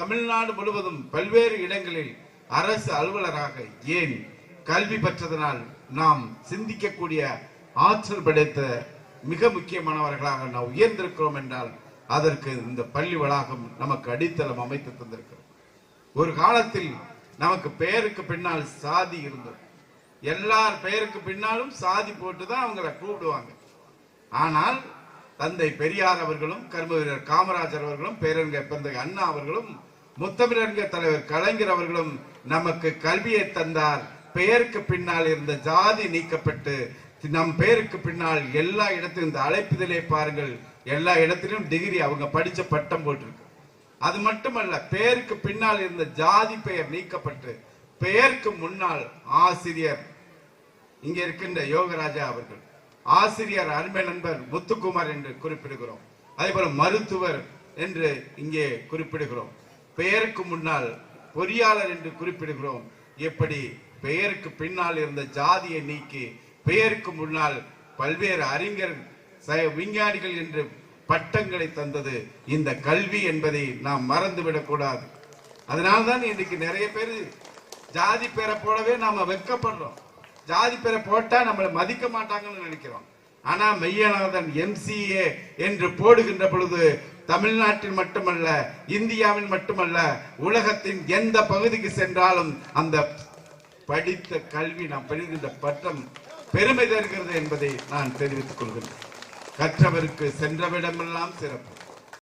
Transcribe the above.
தமிழ்நாடு முழுவதும் பல்வேறு இடங்களில் அரசு அலுவலராக ஏன் கல்வி பெற்றதனால் நாம் சிந்திக்கக்கூடிய ஆற்றல் படைத்த மிக முக்கியமானவர்களாக நாம் உயர்ந்திருக்கிறோம் என்றால் அதற்கு இந்த பள்ளி வளாகம் நமக்கு அடித்தளம் அமைத்து தந்திருக்கிறது. ஒரு காலத்தில் நமக்கு பெயருக்கு பின்னால் சாதி இருந்தது. எல்லார் பெயருக்கு பின்னாலும் சாதி போட்டு தான் அவங்கள கூப்பிடுவாங்க. ஆனால் தந்தை பெரியார் அவர்களும் கர்ம வீரர் காமராஜர் அவர்களும் பேரறிஞர் பிறந்த அண்ணா அவர்களும் முத்தமிழங்க தலைவர் கலைஞர் அவர்களும் நமக்கு கல்வியை தந்தார். பெயருக்கு பின்னால் இருந்த ஜாதி நீக்கப்பட்டு நம் பெயருக்கு பின்னால் எல்லா இடத்திலும் இந்த அழைப்புதலே பாருங்கள். எல்லா இடத்திலும் டிகிரி அவங்க படிச்ச பட்டம் போட்டிருக்கு. அது மட்டுமல்ல பெயருக்கு பின்னால் இருந்த ஜாதி பெயர் நீக்கப்பட்டு பெயருக்கு முன்னால் ஆசிரியர். இங்க இருக்கின்ற யோகராஜா அவர்கள். ஆசிரியர் அருமை நண்பர் முத்துக்குமார் என்று குறிப்பிடுகிறோம். அதே போல மருத்துவர் என்று இங்கே குறிப்பிடுகிறோம். பெயருக்கு முன்னால் பொறியாளர் என்று குறிப்பிடுகிறோம். எப்படி? பெயருக்கு பின்னால் இருந்த ஜாதியை நீக்கி பெயருக்கு முன்னால் பல்வேறு அறிஞர் ச- விஞ்ஞானிகள் என்று பட்டங்களை தந்தது. இந்த கல்வி என்பதை நாம் மறந்துவிடக்கூடாது அதனால்தான் இன்னைக்கு நிறைய பேர் ஜாதி பேரை போடவே நாம வெட்கப்படுறோம் ஜாதி பேரை போட்டா நம்மளை மதிக்க மாட்டாங்கன்னு நினைக்கிறோம். ஆனா மெய்யநாதன் எம்சிஏ என்று போடுகின்ற பொழுது தமிழ்நாட்டில் மட்டுமல்ல இந்தியாவில் மட்டுமல்ல உலகத்தின் எந்த பகுதிக்கு சென்றாலும் அந்த படித்த கல்வி நாம் பெறுகின்ற பட்டம் பெருமை தருகிறது என்பதை நான் தெரிவித்துக் கொள்கிறேன். கற்றவருக்கு சென்றவிடமெல்லாம் சிறப்பு.